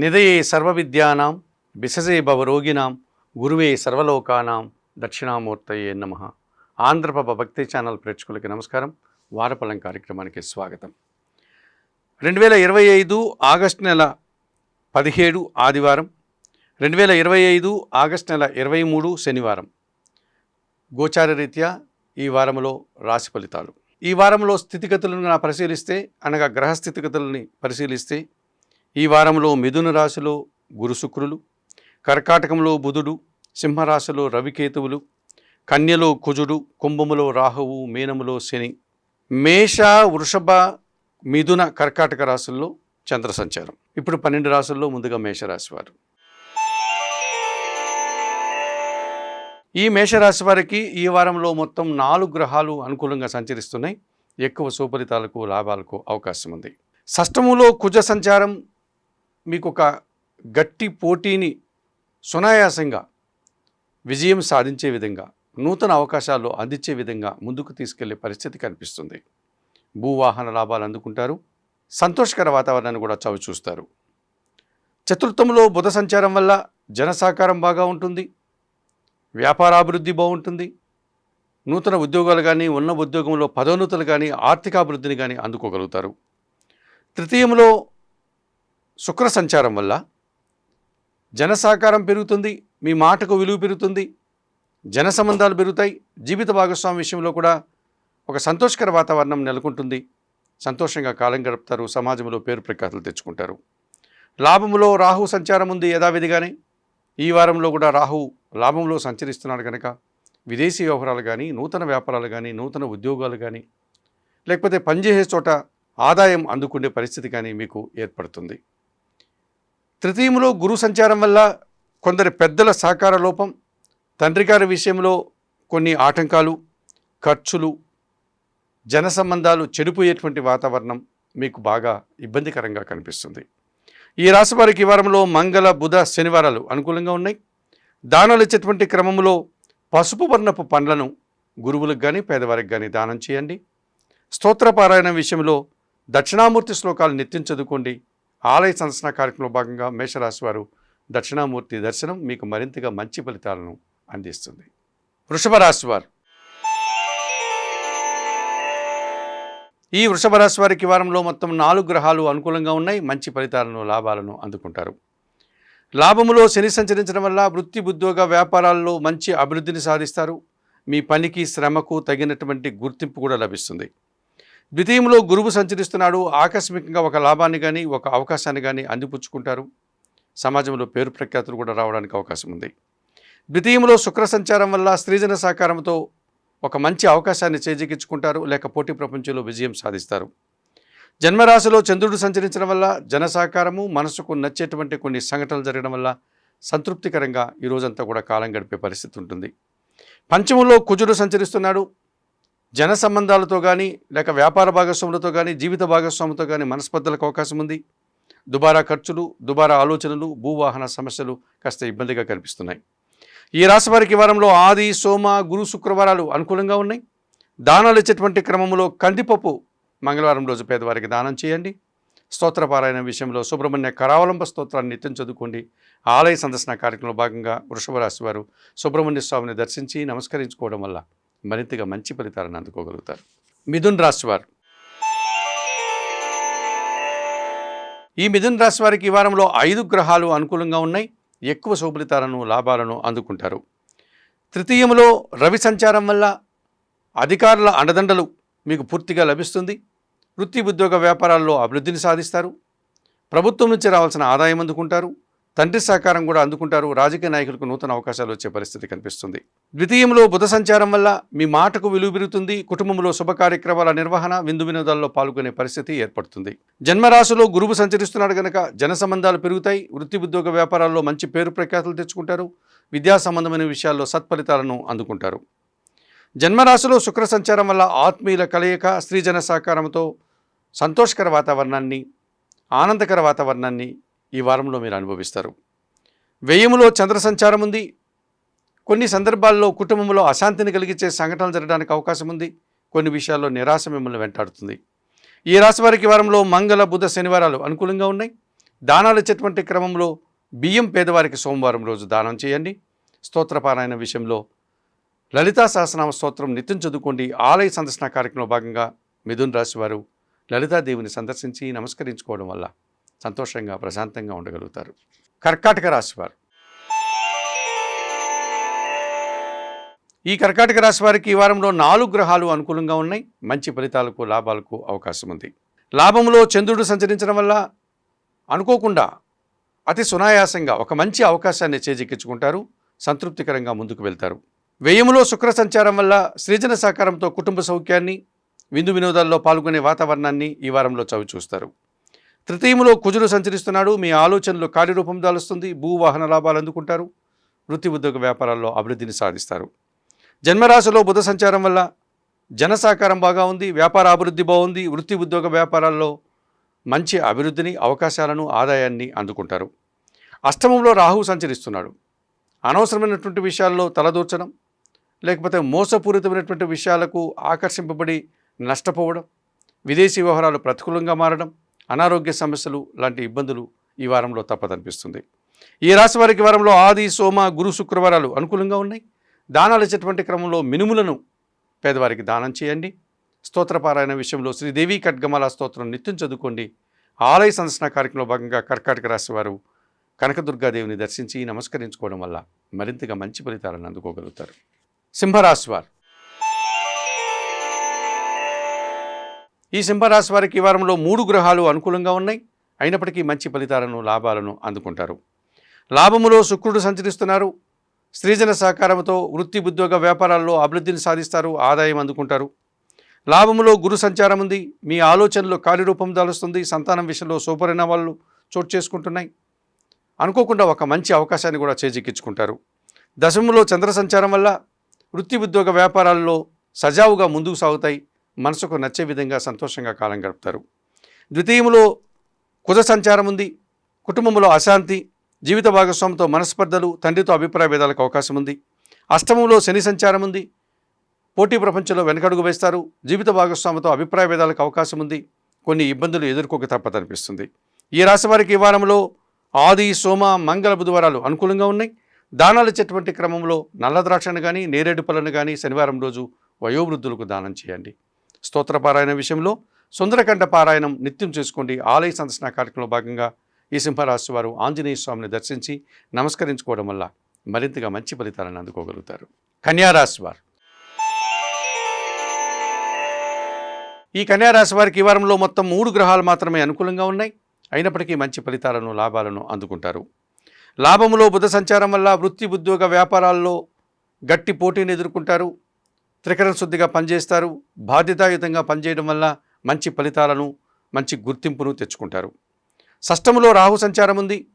నిదయే సర్వవిద్యానాం బిసజే భవరోగినాం గురువే సర్వలోకానాం దక్షిణామూర్తయే నమ. ఆంధ్రప్రభ భక్తి ఛానల్ ప్రేక్షకులకి నమస్కారం. వారపలం కార్యక్రమానికి స్వాగతం. రెండు వేల ఇరవై ఐదు ఆగస్టు నెల పదిహేడు ఆదివారం రెండు వేల ఇరవై ఐదు ఆగస్టు నెల ఇరవై మూడు శనివారం. గోచార రీత్యా ఈ వారంలో రాశి ఫలితాలు. ఈ వారంలో స్థితిగతులను నా పరిశీలిస్తే అనగా గ్రహ స్థితిగతులని పరిశీలిస్తే ఈ వారంలో మిథున రాశిలో గురు శుక్రులు కర్కాటకంలో బుధుడు సింహరాశిలో రవికేతువులు కన్యలో కుజుడు కుంభములో రాహువు మీనములో శని. మేష వృషభ మిథున కర్కాటక రాశుల్లో చంద్ర సంచారం. ఇప్పుడు పన్నెండు రాశుల్లో ముందుగా మేషరాశి వారు. ఈ మేషరాశి వారికి ఈ వారంలో మొత్తం నాలుగు గ్రహాలు అనుకూలంగా సంచరిస్తున్నాయి. ఎక్కువ సుఫలితాలకు లాభాలకు అవకాశం ఉంది షష్టములో కుజ సంచారం మీకు ఒక గట్టి పోటీని సునాయాసంగా విజయం సాధించే విధంగా నూతన అవకాశాలు అందించే విధంగా ముందుకు తీసుకెళ్ళే పరిస్థితి కనిపిస్తుంది. భూవాహన లాభాలు అందుకుంటారు. సంతోషకర వాతావరణాన్ని కూడా చవి చూస్తారు. చతుర్థంలో బుధ సంచారం వల్ల జనసాకారం బాగా ఉంటుంది. వ్యాపారాభివృద్ధి బాగుంటుంది. నూతన ఉద్యోగాలు కానీ ఉన్న ఉద్యోగంలో పదోన్నతులు కానీ ఆర్థికాభివృద్ధిని కానీ అందుకోగలుగుతారు. తృతీయంలో శుక్ర సంచారం వల్ల జన సహకారం పెరుగుతుంది మీ మాటకు విలువ పెరుగుతుంది జన సంబంధాలు పెరుగుతాయి. జీవిత భాగస్వామి విషయంలో కూడా ఒక సంతోషకర వాతావరణం నెలకొంటుంది. సంతోషంగా కాలం గడుపుతారు సమాజంలో పేరు ప్రఖ్యాతులు తెచ్చుకుంటారు. లాభంలో రాహు సంచారం ఉంది యథావిధిగానే. ఈ వారంలో కూడా రాహు లాభంలో సంచరిస్తున్నాడు కనుక విదేశీ వ్యవహారాలు కానీ నూతన వ్యాపారాలు కానీ నూతన ఉద్యోగాలు కానీ లేకపోతే పనిచేసే చోట ఆదాయం అందుకునే పరిస్థితి కానీ మీకు ఏర్పడుతుంది. తృతీయములో గురు సంచారం వల్ల కొందరి పెద్దల సహకార లోపం తండ్రి గారి విషయంలో కొన్ని ఆటంకాలు ఖర్చులు జన సంబంధాలు చెడిపోయేటువంటి వాతావరణం మీకు బాగా ఇబ్బందికరంగా కనిపిస్తుంది. ఈ రాశి వారికి వారంలో మంగళ బుధ శనివారాలు అనుకూలంగా ఉన్నాయి. దానాలు ఇచ్చేటువంటి క్రమంలో పసుపు వర్ణపు పండ్లను గురువులకు కానీ పేదవారికి కానీ దానం చేయండి. స్తోత్రపారాయణ విషయంలో దక్షిణామూర్తి శ్లోకాలు నిత్యం చదువుకోండి. ఆలయ సందర్శన కార్యక్రమంలో భాగంగా మేషరాశి వారు దక్షిణామూర్తి దర్శనం మీకు మరింతగా మంచి ఫలితాలను అందిస్తుంది. వృషభ రాశి వారు. ఈ వృషభ రాశి వారికి వారంలో మొత్తం నాలుగు గ్రహాలు అనుకూలంగా ఉన్నాయి. మంచి ఫలితాలను లాభాలను అందుకుంటారు. లాభములో శని సంచరించడం వల్ల వృత్తి ఉద్యోగ వ్యాపారాల్లో మంచి అభివృద్ధిని సాధిస్తారు. మీ పనికి శ్రమకు తగినటువంటి గుర్తింపు కూడా లభిస్తుంది. ద్వితీయంలో గురువు సంచరిస్తున్నాడు. ఆకస్మికంగా ఒక లాభాన్ని కానీ ఒక అవకాశాన్ని కానీ అందిపుచ్చుకుంటారు. సమాజంలో పేరు ప్రఖ్యాతులు కూడా రావడానికి అవకాశం ఉంది. ద్వితీయంలో శుక్ర సంచారం వల్ల స్త్రీజన సహకారంతో ఒక మంచి అవకాశాన్ని చేజిక్కించుకుంటారు. లేక పోటీ ప్రపంచంలో విజయం సాధిస్తారు. జన్మరాశిలో చంద్రుడు సంచరించడం వల్ల జన సహకారము మనసుకు నచ్చేటువంటి కొన్ని సంఘటనలు జరగడం వల్ల సంతృప్తికరంగా ఈ కూడా కాలం గడిపే పరిస్థితి ఉంటుంది. పంచమంలో కుజుడు సంచరిస్తున్నాడు. జన సంబంధాలతో కానీ లేక వ్యాపార భాగస్వాములతో కానీ జీవిత భాగస్వాములతో కానీ మనస్పర్ధలకు అవకాశం ఉంది. దుబారా ఖర్చులు దుబారా ఆలోచనలు భూవాహన సమస్యలు కాస్త ఇబ్బందిగా కనిపిస్తున్నాయి. ఈ రాశి వారికి వారంలో ఆది సోమ గురు శుక్రవారాలు అనుకూలంగా ఉన్నాయి. దానాలు ఇచ్చేటువంటి క్రమంలో కందిపప్పు మంగళవారం రోజు పేదవారికి దానం చేయండి. స్తోత్రపారాయణ విషయంలో సుబ్రహ్మణ్య కరావలంబ స్తోత్రాన్ని నిత్యం చదువుకోండి. ఆలయ సందర్శన కార్యక్రమంలో భాగంగా వృషభ రాశి వారు సుబ్రహ్మణ్య స్వామిని దర్శించి నమస్కరించుకోవడం వల్ల మరింతగా మంచి ఫలితాలను అందుకోగలుగుతారు. మిథున్ రాశి వారు ఈ మిథున్ రాశి వారికి ఈ వారంలో ఐదు గ్రహాలు అనుకూలంగా ఉన్నాయి. ఎక్కువ శుభలితాలను లాభాలను అందుకుంటారు. తృతీయంలో రవి సంచారం వల్ల అధికారుల అండదండలు మీకు పూర్తిగా లభిస్తుంది. వృత్తి ఉద్యోగ వ్యాపారాల్లో అభివృద్ధిని సాధిస్తారు. ప్రభుత్వం నుంచి రావాల్సిన ఆదాయం అందుకుంటారు. తండ్రి సహకారం కూడా అందుకుంటారు. రాజకీయ నాయకులకు నూతన అవకాశాలు వచ్చే పరిస్థితి కనిపిస్తుంది. ద్వితీయంలో బుధ సంచారం వల్ల మీ మాటకు విలువ పెరుగుతుంది. కుటుంబంలో శుభ కార్యక్రమాల నిర్వహణ విందు వినోదాల్లో పాల్గొనే పరిస్థితి ఏర్పడుతుంది. జన్మరాశిలో గురువు సంచరిస్తున్నాడు కనుక జన సంబంధాలు పెరుగుతాయి. వృత్తి ఉద్యోగ వ్యాపారాల్లో మంచి పేరు ప్రఖ్యాతులు తెచ్చుకుంటారు. విద్యా సంబంధమైన విషయాల్లో సత్ఫలితాలను అందుకుంటారు. జన్మరాశిలో శుక్ర సంచారం వల్ల ఆత్మీయుల కలయిక స్త్రీజన సహకారంతో సంతోషకర వాతావరణాన్ని ఆనందకర వాతావరణాన్ని ఈ వారంలో మీరు అనుభవిస్తారు. వ్యయములో చంద్ర సంచారం ఉంది. కొన్ని సందర్భాల్లో కుటుంబంలో అశాంతిని కలిగించే సంఘటనలు జరగడానికి అవకాశం ఉంది. కొన్ని విషయాల్లో నిరాశ మిమ్మల్ని వెంటాడుతుంది. ఈ రాశి వారికి వారంలో మంగళ బుధ శనివారాలు అనుకూలంగా ఉన్నాయి. దానాలు ఇచ్చేటువంటి క్రమంలో బియ్యం పేదవారికి సోమవారం రోజు దానం చేయండి. స్తోత్రపారాయణ విషయంలో లలితా సహస్రనామ స్తోత్రం నిత్యం చదువుకోండి. ఆలయ సందర్శన కార్యక్రమంలో భాగంగా మిథున్ రాశివారు లలితాదేవిని సందర్శించి నమస్కరించుకోవడం వల్ల సంతోషంగా ప్రశాంతంగా ఉండగలుగుతారు. కర్కాటక రాశివారు ఈ కర్కాటక రాశి వారికి ఈ వారంలో నాలుగు గ్రహాలు అనుకూలంగా ఉన్నాయి. మంచి ఫలితాలకు లాభాలకు అవకాశం ఉంది. లాభంలో చంద్రుడు సంచరించడం వల్ల అనుకోకుండా అతి సునాయాసంగా ఒక మంచి అవకాశాన్ని చేజిక్కించుకుంటారు. సంతృప్తికరంగా ముందుకు వెళ్తారు. వ్యయములో శుక్ర సంచారం వల్ల సృజన సహకారంతో కుటుంబ సౌఖ్యాన్ని విందు వినోదాల్లో పాల్గొనే వాతావరణాన్ని ఈ వారంలో చవి చూస్తారు తృతీయంలో కుజుడు సంచరిస్తున్నాడు. మీ ఆలోచనలు కార్యరూపం దాలుస్తుంది. భూవాహన లాభాలు అందుకుంటారు. వృత్తి ఉద్యోగ వ్యాపారాల్లో అభివృద్ధిని సాధిస్తారు. జన్మరాశిలో బుధ సంచారం వల్ల జన సహకారం బాగా ఉంది. వ్యాపార అభివృద్ధి బాగుంది. వృత్తి ఉద్యోగ వ్యాపారాల్లో మంచి అభివృద్ధిని అవకాశాలను ఆదాయాన్ని అందుకుంటారు. అష్టమంలో రాహువు సంచరిస్తున్నాడు. అనవసరమైనటువంటి విషయాల్లో తలదూర్చడం లేకపోతే మోసపూరితమైనటువంటి విషయాలకు ఆకర్షింపబడి నష్టపోవడం విదేశీ వ్యవహారాలు ప్రతికూలంగా మారడం అనారోగ్య సమస్యలు లాంటి ఇబ్బందులు ఈ వారంలో తప్పదనిపిస్తుంది. ఈ రాశి వారికి వారంలో ఆది సోమ గురు శుక్రవారాలు అనుకూలంగా ఉన్నాయి. దానాలు ఇచ్చేటువంటి క్రమంలో మినుములను పేదవారికి దానం చేయండి. స్తోత్రపారాయణ విషయంలో శ్రీదేవి ఖడ్గమాల స్తోత్రం నిత్యం చదువుకోండి. ఆలయ సందర్శన కార్యక్రమంలో భాగంగా కర్కాటక రాశి వారు కనకదుర్గాదేవిని దర్శించి నమస్కరించుకోవడం వల్ల మరింతగా మంచి ఫలితాలను అందుకోగలుగుతారు. సింహరాశి వారు ఈ సింహరాశి వారికి ఈ వారంలో మూడు గ్రహాలు అనుకూలంగా ఉన్నాయి. అయినప్పటికీ మంచి ఫలితాలను లాభాలను అందుకుంటారు. లాభములో శుక్రుడు సంచరిస్తున్నారు. స్త్రీజన సహకారంతో వృత్తి ఉద్యోగ వ్యాపారాల్లో అభివృద్ధిని సాధిస్తారు ఆదాయం అందుకుంటారు. లాభములో గురు సంచారం ఉంది. మీ ఆలోచనలో కార్యరూపం దాలుస్తుంది. సంతానం విషయంలో శుభపరిణామాలు చోటు చేసుకుంటున్నాయి. అనుకోకుండా ఒక మంచి అవకాశాన్ని కూడా చేజిక్కించుకుంటారు. దశములో చంద్ర సంచారం వల్ల వృత్తి ఉద్యోగ వ్యాపారాల్లో సజావుగా ముందుకు సాగుతాయి. మనసుకు నచ్చే విధంగా సంతోషంగా కాలం గడుపుతారు. ద్వితీయంలో కుజ సంచారం ఉంది. కుటుంబంలో అశాంతి జీవిత భాగస్వామితో మనస్పర్ధలు తండ్రితో అభిప్రాయ భేదాలకు అవకాశం ఉంది. అష్టమంలో శని సంచారం ఉంది. పోటీ ప్రపంచంలో వెనకడుగు వేస్తారు. జీవిత భాగస్వామితో అభిప్రాయ భేదాలకు అవకాశం ఉంది. కొన్ని ఇబ్బందులు ఎదుర్కోక తప్పదనిపిస్తుంది ఈ రాశి వారికి ఈ వారంలో ఆది సోమ మంగళ బుధవారాలు అనుకూలంగా ఉన్నాయి. దానాలు ఇచ్చేటువంటి క్రమంలో నల్ల ద్రాక్షను కానీ నేరేడు పళ్ళను కానీ శనివారం రోజు వయోవృద్ధులకు దానం చేయండి. స్తోత్రపారాయణ విషయంలో సుందరకంఠ పారాయణం నిత్యం చేసుకోండి. ఆలయ సందర్శన కార్యక్రమంలో భాగంగా ఈ సింహరాశి వారు ఆంజనేయ స్వామిని దర్శించి నమస్కరించుకోవడం వల్ల మరింతగా మంచి ఫలితాలను అందుకోగలుగుతారు. కన్యారాశి వారు. ఈ కన్యారాశి వారికి ఈ వారంలో మొత్తం మూడు గ్రహాలు మాత్రమే అనుకూలంగా ఉన్నాయి. అయినప్పటికీ మంచి ఫలితాలను లాభాలను అందుకుంటారు. లాభములో బుధ సంచారం వల్ల వృత్తి ఉద్యోగ వ్యాపారాల్లో గట్టి పోటీని ఎదుర్కొంటారు. త్రికరణ శుద్ధిగా పనిచేస్తారు. బాధ్యతాయుతంగా పనిచేయడం వల్ల మంచి ఫలితాలను మంచి గుర్తింపును తెచ్చుకుంటారు. షష్టములో రాహు సంచారం ఉంది.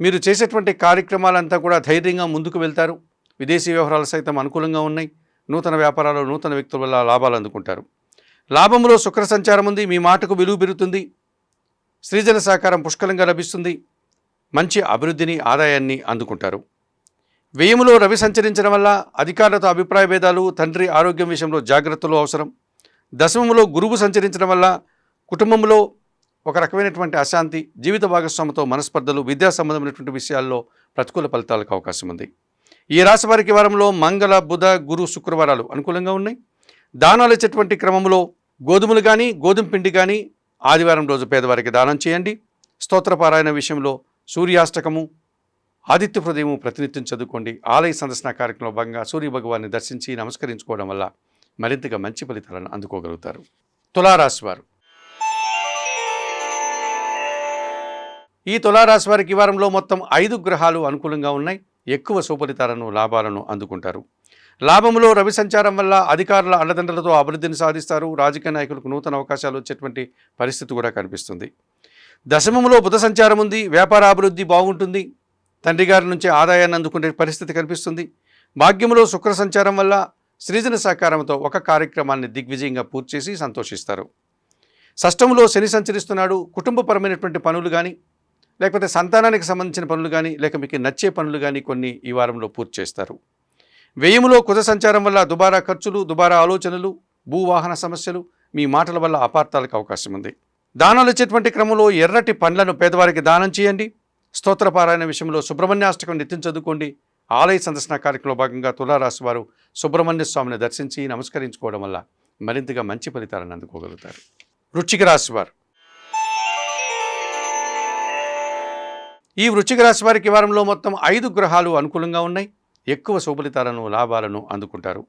మీరు చేసేటువంటి కార్యక్రమాలంతా కూడా ధైర్యంగా ముందుకు వెళ్తారు. విదేశీ వ్యవహారాలు సైతం అనుకూలంగా ఉన్నాయి. నూతన వ్యాపారాలు నూతన వ్యక్తుల వల్ల లాభాలు అందుకుంటారు. లాభంలో శుక్ర సంచారం ఉంది. మీ మాటకు విలువ పెరుగుతుంది. సృజన సహకారం పుష్కలంగా లభిస్తుంది. మంచి అభివృద్ధిని ఆదాయాన్ని అందుకుంటారు. వేయములో రవి సంచరించడం వల్ల అధికారులతో అభిప్రాయ భేదాలు తండ్రి ఆరోగ్యం విషయంలో జాగ్రత్తలు అవసరం. దశమంలో గురువు సంచరించడం వల్ల కుటుంబంలో ఒక రకమైనటువంటి అశాంతి జీవిత భాగస్వామితో మనస్పర్ధలు విద్యా సంబంధమైనటువంటి విషయాల్లో ప్రతికూల ఫలితాలకు అవకాశం ఉంది. ఈ రాశి వారికి వారంలో మంగళ బుధ గురు శుక్రవారాలు అనుకూలంగా ఉన్నాయి. దానాలు ఇచ్చేటువంటి క్రమంలో గోధుమలు కానీ గోధుమ పిండి కానీ ఆదివారం రోజు పేదవారికి దానం చేయండి. స్తోత్రపారాయణ విషయంలో సూర్యాష్టకము ఆదిత్య హృదయం ప్రతినిత్యం చదువుకోండి. ఆలయ సందర్శన కార్యక్రమంలో భాగంగా సూర్య భగవాన్ని దర్శించి నమస్కరించుకోవడం వల్ల మరింతగా మంచి ఫలితాలను అందుకోగలుగుతారు. తులారాశి వారు. ఈ తులారాశి వారికి ఈ వారంలో మొత్తం ఐదు గ్రహాలు అనుకూలంగా ఉన్నాయి. ఎక్కువ సుఫలితాలను లాభాలను అందుకుంటారు. లాభంలో రవి సంచారం వల్ల అధికారుల అండదండలతో అభివృద్ధిని సాధిస్తారు. రాజకీయ నాయకులకు నూతన అవకాశాలు వచ్చేటువంటి పరిస్థితి కూడా కనిపిస్తుంది. దశమములో బుధ సంచారం ఉంది. వ్యాపార అభివృద్ధి బాగుంటుంది. తండ్రి గారి నుంచి ఆదాయాన్ని అందుకునే పరిస్థితి కనిపిస్తుంది. భాగ్యములో శుక్ర సంచారం వల్ల సృజన సహకారంతో ఒక కార్యక్రమాన్ని దిగ్విజయంగా పూర్తి చేసి సంతోషిస్తారు. షష్టములో శని సంచరిస్తున్నాడు. కుటుంబపరమైనటువంటి పనులు కానీ లేకపోతే సంతానానికి సంబంధించిన పనులు కానీ లేక మీకు నచ్చే పనులు కానీ కొన్ని ఈ వారంలో పూర్తి చేస్తారు. వ్యయములో కుజ సంచారం వల్ల దుబారా ఖర్చులు దుబారా ఆలోచనలు భూవాహన సమస్యలు మీ మాటల వల్ల అపార్థాలకు అవకాశం ఉంది. దానాలు ఇచ్చేటువంటి క్రమంలో ఎర్రటి పండ్లను పేదవారికి దానం చేయండి. స్తోత్రపారాయణ విషయంలో సుబ్రహ్మణ్యాష్టకం నిత్యం చదువుకోండి. ఆలయ సందర్శన కార్యక్రమంలో భాగంగా తులారాశి వారు సుబ్రహ్మణ్య స్వామిని దర్శించి నమస్కరించుకోవడం వల్ల మరింతగా మంచి ఫలితాలను అందుకోగలుగుతారు. వృచ్చిక రాశి వారు. ఈ వృచ్చిక రాశి వారికి వారంలో మొత్తం ఐదు గ్రహాలు అనుకూలంగా ఉన్నాయి. ఎక్కువ శుభలితాలను లాభాలను అందుకుంటారు.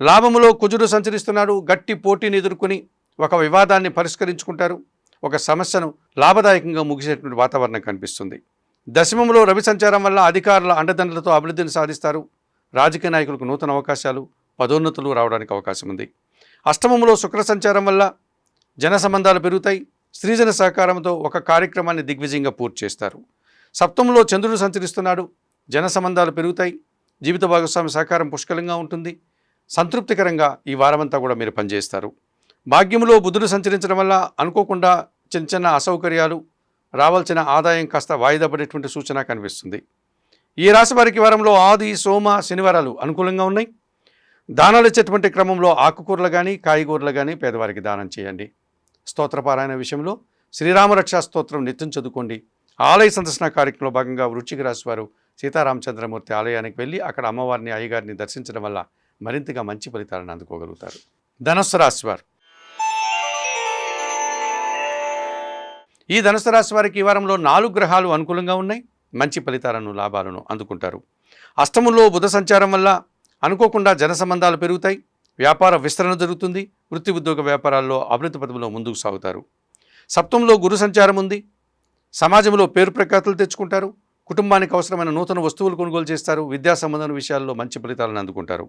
లాభములో కుజుడు సంచరిస్తున్నాడు. గట్టి పోటీని ఎదుర్కొని ఒక వివాదాన్ని పరిష్కరించుకుంటారు. ఒక సమస్యను లాభదాయకంగా ముగిసేటువంటి వాతావరణం కనిపిస్తుంది. దశమంలో రవి సంచారం వల్ల అధికారుల అండదండలతో అభివృద్ధిని సాధిస్తారు. రాజకీయ నాయకులకు నూతన అవకాశాలు పదోన్నతులు రావడానికి అవకాశం ఉంది. అష్టమంలో శుక్ర సంచారం వల్ల జన సంబంధాలు పెరుగుతాయి. స్త్రీజన సహకారంతో ఒక కార్యక్రమాన్ని దిగ్విజయంగా పూర్తి చేస్తారు. సప్తమంలో చంద్రుడు సంచరిస్తున్నాడు. జన సంబంధాలు పెరుగుతాయి. జీవిత భాగస్వామి సహకారం పుష్కలంగా ఉంటుంది. సంతృప్తికరంగా ఈ వారమంతా కూడా మీరు పనిచేస్తారు. భాగ్యములో బుధుడు సంచరించడం వల్ల అనుకోకుండా చిన్న చిన్న అసౌకర్యాలు రావాల్సిన ఆదాయం కాస్త వాయిదా పడేటువంటి సూచన కనిపిస్తుంది. ఈ రాశి వారికి వారంలో ఆది సోమ శనివారాలు అనుకూలంగా ఉన్నాయి. దానాలు ఇచ్చేటువంటి క్రమంలో ఆకుకూరలు కానీ కాయగూరలు కానీ పేదవారికి దానం చేయండి. స్తోత్రపారాయణ విషయంలో శ్రీరామరక్షా స్తోత్రం నిత్యం చదువుకోండి. ఆలయ సందర్శన కార్యక్రమంలో భాగంగా వృశ్చిక రాశి వారు సీతారామచంద్రమూర్తి ఆలయానికి వెళ్ళి అక్కడ అమ్మవారిని అయ్యగారిని దర్శించడం వల్ల మరింతగా మంచి ఫలితాలను అందుకోగలుగుతారు. ధనస్సు రాశి ఈ ధనుసు రాశి వారికి ఈ వారంలో నాలుగు గ్రహాలు అనుకూలంగా ఉన్నాయి. మంచి ఫలితాలను లాభాలను అందుకుంటారు. అష్టములో బుధ సంచారం వల్ల అనుకోకుండా జన సంబంధాలు పెరుగుతాయి. వ్యాపార విస్తరణ జరుగుతుంది. వృత్తి ఉద్యోగ వ్యాపారాల్లో అభివృద్ధి పదవిలో ముందుకు సాగుతారు. సప్తంలో గురు సంచారం ఉంది. సమాజంలో పేరు ప్రఖ్యాతులు తెచ్చుకుంటారు. కుటుంబానికి అవసరమైన నూతన వస్తువులు కొనుగోలు చేస్తారు. విద్యా సంబంధం విషయాల్లో మంచి ఫలితాలను అందుకుంటారు.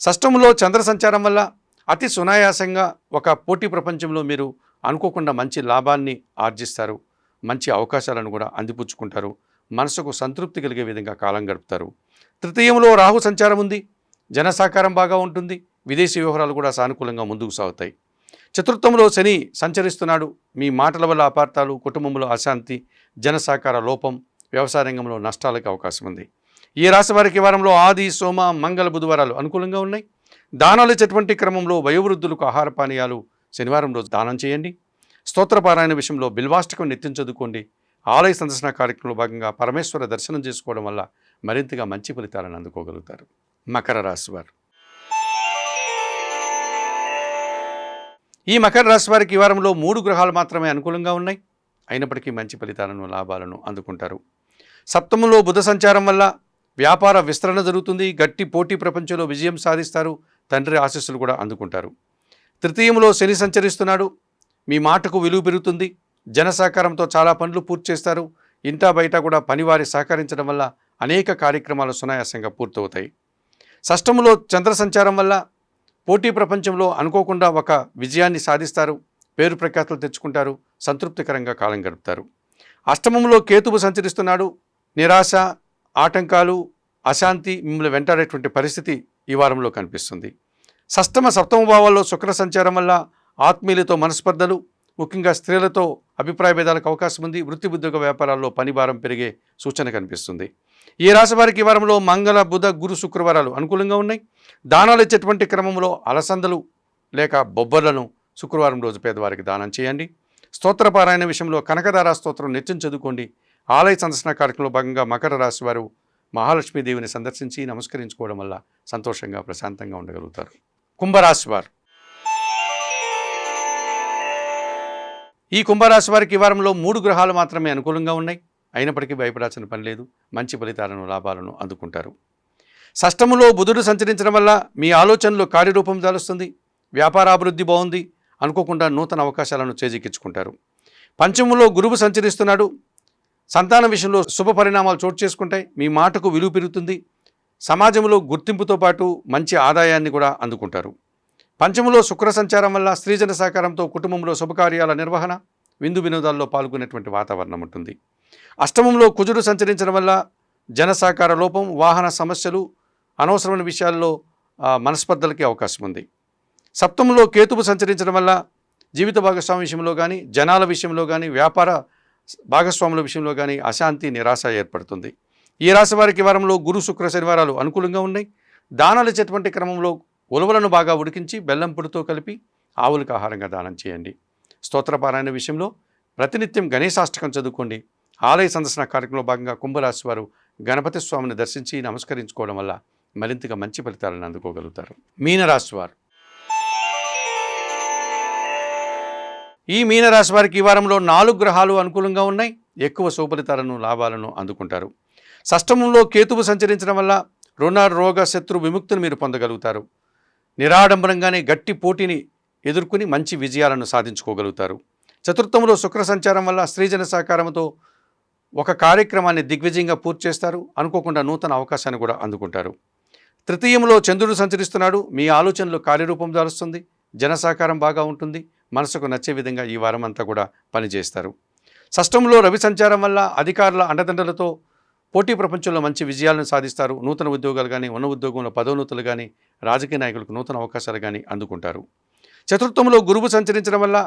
షష్టంలో చంద్ర సంచారం వల్ల అతి సునాయాసంగా ఒక పోటీ ప్రపంచంలో మీరు అనుకోకుండా మంచి లాభాన్ని ఆర్జిస్తారు మంచి అవకాశాలను కూడా అందిపుచ్చుకుంటారు మనసుకు సంతృప్తి కలిగే విధంగా కాలం గడుపుతారు. తృతీయంలో రాహు సంచారం ఉంది జనసాకారం బాగా ఉంటుంది విదేశీ వ్యవహారాలు కూడా సానుకూలంగా ముందుకు సాగుతాయి. చతుర్థంలో శని సంచరిస్తున్నాడు మీ మాటల వల్ల అపార్థాలు కుటుంబంలో అశాంతి జనసాకార లోపం వ్యవసాయ రంగంలో నష్టాలకు అవకాశం ఉంది. ఈ రాశి వారికి వారంలో ఆది సోమ మంగళ బుధవారాలు అనుకూలంగా ఉన్నాయి. దానాలు ఇచ్చేటువంటి క్రమంలో వయోవృద్ధులకు ఆహార పానీయాలు శనివారం రోజు దానం చేయండి. స్తోత్రపారాయణ విషయంలో బిల్వాష్టకం నిత్యం చదువుకోండి ఆలయ సందర్శన కార్యక్రమంలో భాగంగా పరమేశ్వర దర్శనం చేసుకోవడం వల్ల మరింతగా మంచి ఫలితాలను అందుకోగలుగుతారు. మకర రాశి వారు. ఈ మకర రాశి వారికి ఈ వారంలో మూడు గ్రహాలు మాత్రమే అనుకూలంగా ఉన్నాయి. అయినప్పటికీ మంచి ఫలితాలను లాభాలను అందుకుంటారు. సప్తమంలో బుధ సంచారం వల్ల వ్యాపార విస్తరణ జరుగుతుంది. గట్టి పోటీ ప్రపంచంలో విజయం సాధిస్తారు. తండ్రి ఆశీస్సులు కూడా అందుకుంటారు. తృతీయంలో శని సంచరిస్తున్నాడు. మీ మాటకు విలువ పెరుగుతుంది. జన సహకారంతో చాలా పనులు పూర్తి చేస్తారు. ఇంటా బయట కూడా పనివారి సహకరించడం వల్ల అనేక కార్యక్రమాలు సునాయాసంగా పూర్తవుతాయి. షష్టములో చంద్ర సంచారం వల్ల పోటీ ప్రపంచంలో అనుకోకుండా ఒక విజయాన్ని సాధిస్తారు. పేరు ప్రఖ్యాతులు తెచ్చుకుంటారు. సంతృప్తికరంగా కాలం గడుపుతారు. అష్టమంలో కేతువు సంచరిస్తున్నాడు. నిరాశ ఆటంకాలు అశాంతి మిమ్మల్ని వెంటాడేటువంటి పరిస్థితి ఈ వారంలో కనిపిస్తుంది. షష్టమ సప్తమ భావాల్లో శుక్ర సంచారం వల్ల ఆత్మీయులతో మనస్పర్ధలు ముఖ్యంగా స్త్రీలతో అభిప్రాయ భేదాలకు అవకాశం ఉంది. వృత్తి ఉద్యోగ వ్యాపారాల్లో పనిభారం పెరిగే సూచన కనిపిస్తుంది. ఈ రాశి వారికి ఈ వారంలో మంగళ బుధ గురు శుక్రవారాలు అనుకూలంగా ఉన్నాయి. దానాలు ఇచ్చేటువంటి క్రమంలో అలసందలు లేక బొబ్బర్లను శుక్రవారం రోజు పేదవారికి దానం చేయండి. స్తోత్రపారాయణ విషయంలో కనకదారా స్తోత్రం నిత్యం చదువుకోండి. ఆలయ సందర్శన కార్యక్రమంలో భాగంగా మకర రాశి వారు మహాలక్ష్మీదేవిని సందర్శించి నమస్కరించుకోవడం వల్ల సంతోషంగా ప్రశాంతంగా ఉండగలుగుతారు. కుంభరాశి వారు. ఈ కుంభరాశి వారికి ఈ వారంలో మూడు గ్రహాలు మాత్రమే అనుకూలంగా ఉన్నాయి. అయినప్పటికీ భయపడాల్సిన పని లేదు. మంచి ఫలితాలను లాభాలను అందుకుంటారు. షష్టములో బుధుడు సంచరించడం వల్ల మీ ఆలోచనలు కార్యరూపం దాలుస్తుంది. వ్యాపారాభివృద్ధి బాగుంది. అనుకోకుండా నూతన అవకాశాలను చేజిక్కించుకుంటారు. పంచములో గురువు సంచరిస్తున్నాడు. సంతాన విషయంలో శుభ పరిణామాలు చోటు చేసుకుంటాయి. మీ మాటకు విలువ పెరుగుతుంది. సమాజంలో గుర్తింపుతో పాటు మంచి ఆదాయాన్ని కూడా అందుకుంటారు. పంచములో శుక్ర సంచారం వల్ల స్త్రీజన సహకారంతో కుటుంబంలో శుభకార్యాల నిర్వహణ విందు వినోదాల్లో పాల్గొనేటువంటి వాతావరణం ఉంటుంది. అష్టమంలో కుజుడు సంచరించడం వల్ల జన సహకార లోపం వాహన సమస్యలు అనవసరమైన విషయాల్లో మనస్పర్ధలకి అవకాశం ఉంది. సప్తమంలో కేతువు సంచరించడం వల్ల జీవిత భాగస్వామి విషయంలో కానీ జనాల విషయంలో కానీ వ్యాపార భాగస్వాముల విషయంలో కానీ అశాంతి నిరాశ ఏర్పడుతుంది. ఈ రాశి వారికి వారంలో గురు శుక్ర శనివారాలు అనుకూలంగా ఉన్నాయి. దానాలు ఇచ్చేటువంటి క్రమంలో ఉలవలను బాగా ఉడికించి బెల్లం పొడితో కలిపి ఆవులకు ఆహారంగా దానం చేయండి. స్తోత్రపారాయణ విషయంలో ప్రతినిత్యం గణేశాష్టకం చదువుకోండి. ఆలయ సందర్శన కార్యక్రమంలో భాగంగా కుంభరాశి వారు గణపతి స్వామిని దర్శించి నమస్కరించుకోవడం వల్ల మరింతగా మంచి ఫలితాలను అందుకోగలుగుతారు. మీనరాశి వారు. ఈ మీనరాశి వారికి ఈ వారంలో నాలుగు గ్రహాలు అనుకూలంగా ఉన్నాయి. ఎక్కువ శుభఫలితాలను లాభాలను అందుకుంటారు. షష్టమంలో కేతువు సంచరించడం వల్ల రుణ రోగ శత్రు విముక్తిని మీరు పొందగలుగుతారు. నిరాడంబరంగానే గట్టి పోటీని ఎదుర్కొని మంచి విజయాలను సాధించుకోగలుగుతారు. చతుర్థంలో శుక్ర సంచారం వల్ల స్త్రీజన సహకారంతో ఒక కార్యక్రమాన్ని దిగ్విజయంగా పూర్తి చేస్తారు. అనుకోకుండా నూతన అవకాశాన్ని కూడా అందుకుంటారు. తృతీయంలో చంద్రుడు సంచరిస్తున్నాడు. మీ ఆలోచనలు కార్యరూపం దారుస్తుంది. జన సహకారం బాగా ఉంటుంది. మనసుకు నచ్చే విధంగా ఈ వారం అంతా కూడా పనిచేస్తారు. షష్టంలో రవి సంచారం వల్ల అధికారుల అండదండలతో పోటీ ప్రపంచంలో మంచి విజయాలను సాధిస్తారు. నూతన ఉద్యోగాలు కానీ ఉన్న ఉద్యోగంలో పదోన్నతులు కానీ రాజకీయ నాయకులకు నూతన అవకాశాలు కానీ అందుకుంటారు. చతుర్థంలో గురువు సంచరించడం వల్ల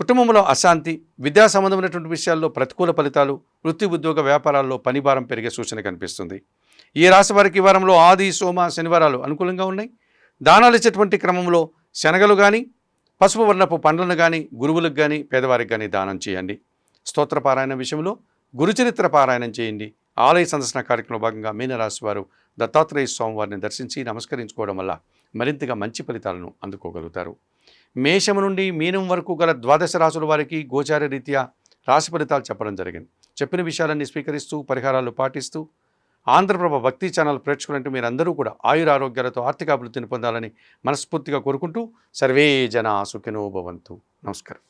కుటుంబంలో అశాంతి విద్యా సంబంధమైనటువంటి విషయాల్లో ప్రతికూల ఫలితాలు వృత్తి ఉద్యోగ వ్యాపారాల్లో పనిభారం పెరిగే సూచన కనిపిస్తుంది. ఈ రాశి వారికి ఈ వారంలో ఆది సోమ శనివారాలు అనుకూలంగా ఉన్నాయి. దానాలు ఇచ్చేటువంటి క్రమంలో శనగలు కానీ పసుపు వర్ణపు పండ్లను కానీ గురువులకు కానీ పేదవారికి కానీ దానం చేయండి. స్తోత్ర పారాయణ విషయంలో గురుచరిత్ర పారాయణం చేయండి. ఆలయ సందర్శన కార్యక్రమంలో భాగంగా మీనరాశి వారు దత్తాత్రేయ స్వామివారిని దర్శించి నమస్కరించుకోవడం వల్ల మరింతగా మంచి ఫలితాలను అందుకోగలుగుతారు. మేషము నుండి మీనం వరకు గల ద్వాదశ రాసుల వారికి గోచార రీత్యా రాశి ఫలితాలు చెప్పడం జరిగింది. చెప్పిన విషయాలన్నీ స్వీకరిస్తూ పరిహారాలు పాటిస్తూ ఆంధ్రప్రభ భక్తి ఛానల్ ప్రేక్షకులంటే మీరందరూ కూడా ఆయుర ఆరోగ్యాలతో ఆర్థిక అభివృద్ధిని పొందాలని మనస్ఫూర్తిగా కోరుకుంటూ సర్వే జన సుఖినో భవంతు. నమస్కారం.